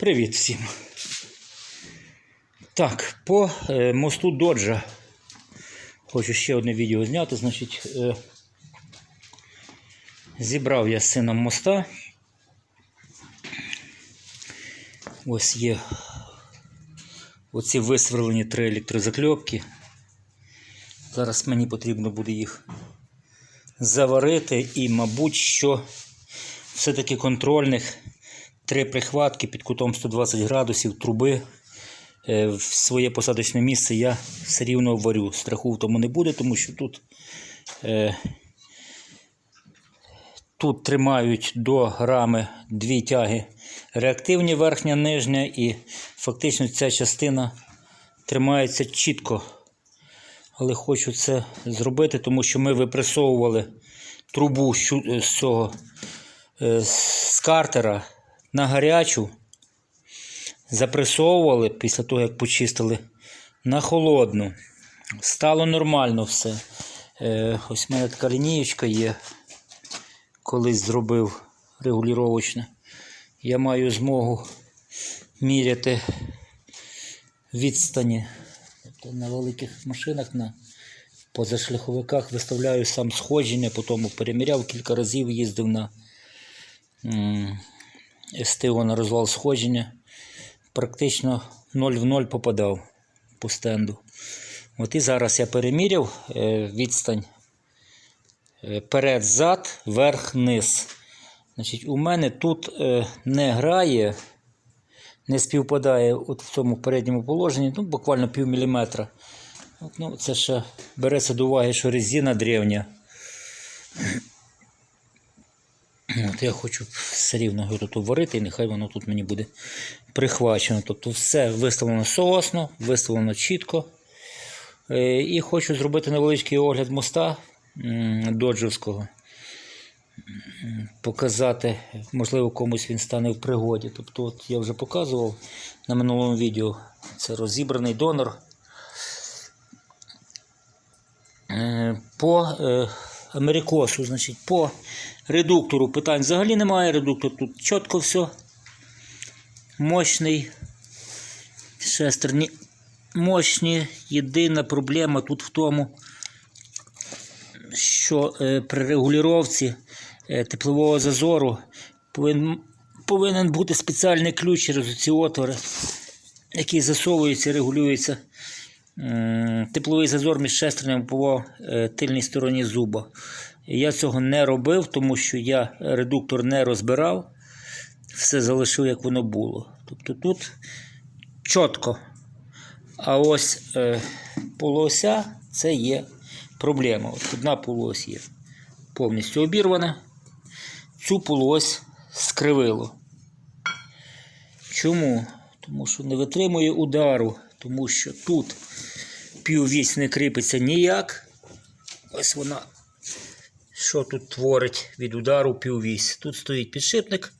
Привіт всім. Так, по е, мосту Доджа хочу ще одне відео зняти. Значить, е, зібрав я з сином моста. Ось є оці висверлені три електрозакльопки. Зараз мені потрібно буде їх заварити і, мабуть, що все-таки контрольних три прихватки під кутом 120 градусів труби е, в своє посадочне місце я все рівно варю. Страху в тому не буде, тому що тут, е, тут тримають до рами дві тяги реактивні верхня, нижня, і фактично ця частина тримається чітко. Але хочу це зробити, тому що ми випресовували трубу з цього е, з картера на гарячу, запресовували після того, як почистили, на холодну. Стало нормально все. Е, Ось в мене така лінієчка є. Колись зробив регулювачне. Я маю змогу міряти відстані. Тобто на великих машинах, на позашляховиках виставляю сам сходження, потім переміряв кілька разів, їздив на СТО на розвал сходження. Практично 0 в 0 попадав по стенду. От і зараз я переміряв е, відстань е, перед-зад, верх-низ. Значить, у мене тут е, не грає, не співпадає от в цьому передньому положенні, ну, буквально пів міліметра. Ну, це ще береться до уваги, що резина древня. От я хочу все рівно його тут варити, і нехай воно тут мені буде прихвачено. Тобто все виставлено соосно, виставлено чітко. Е, І хочу зробити невеличкий огляд моста. М, Показати, можливо, комусь він стане в пригоді. Тобто, от я вже показував на минулому відео. Це розібраний донор. Е, По е, Америкосу, значить, по редуктору питань взагалі немає. Редуктор тут чітко все. Мощний. Шестерні мощні. Єдина проблема тут в тому, що е, при регулювання е, теплового зазору повинен, повинен бути спеціальний ключ через ці отвори, який засовується, регулюється м, тепловий зазор між шестерням по е, тильній стороні зуба. Я цього не робив, тому що я редуктор не розбирав, все залишив, як воно було. Тобто тут чітко. А ось е, полуося це є проблема. От одна полуось є повністю обірвана. Цю полуось скривило. Чому? Тому що не витримує удару, тому що тут піввісь не кріпиться ніяк. Ось вона, що тут творить від удару піввісь. Тут стоїть підшипник,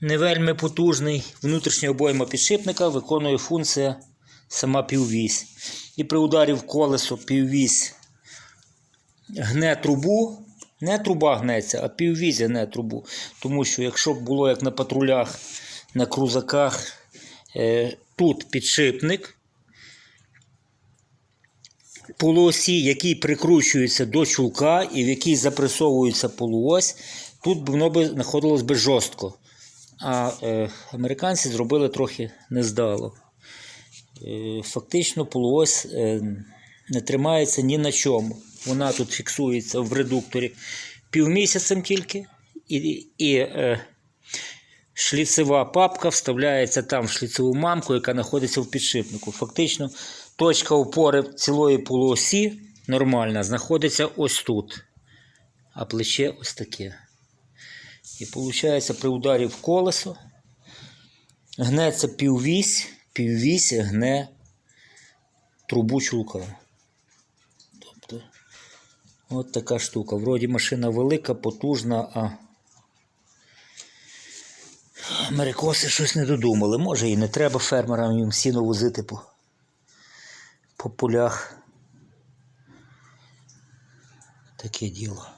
не вельми потужний. Внутрішня обойма підшипника виконує функція сама піввісь. І при ударі в колесо піввісь гне трубу. Не труба гнеться, а піввізя гне трубу. Тому що якщо б було як на патрулях, на крузаках, е, тут підшипник, полуосі, який прикручується до чулка і в який запресовується полуось, тут воно би знаходилось би жорстко. А е, американці зробили трохи нездало. Е, фактично полуось е, не тримається ні на чому. Вона тут фіксується в редукторі півмісяцем тільки, і, і е, шліцева папка вставляється там в шліцеву мамку, яка знаходиться в підшипнику. Фактично, точка опори цілої полуосі нормальна, знаходиться ось тут, а плече ось таке. І виходить, при ударі в колесо гнеться піввісь, піввісь гне трубу чулка. Тобто, от така штука. Вроді машина велика, потужна, а америкоси щось не додумали. Може і не треба фермерам їм сіно возити по полях. Таке діло.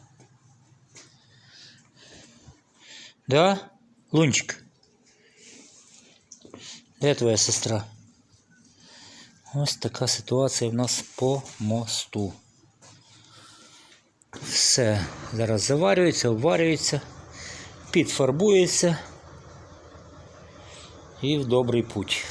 Да? Лунчик. Де твоя сестра? Ось така ситуація в нас по мосту. Все. Зараз заварюється, обварюється, підфарбується і в добрий путь.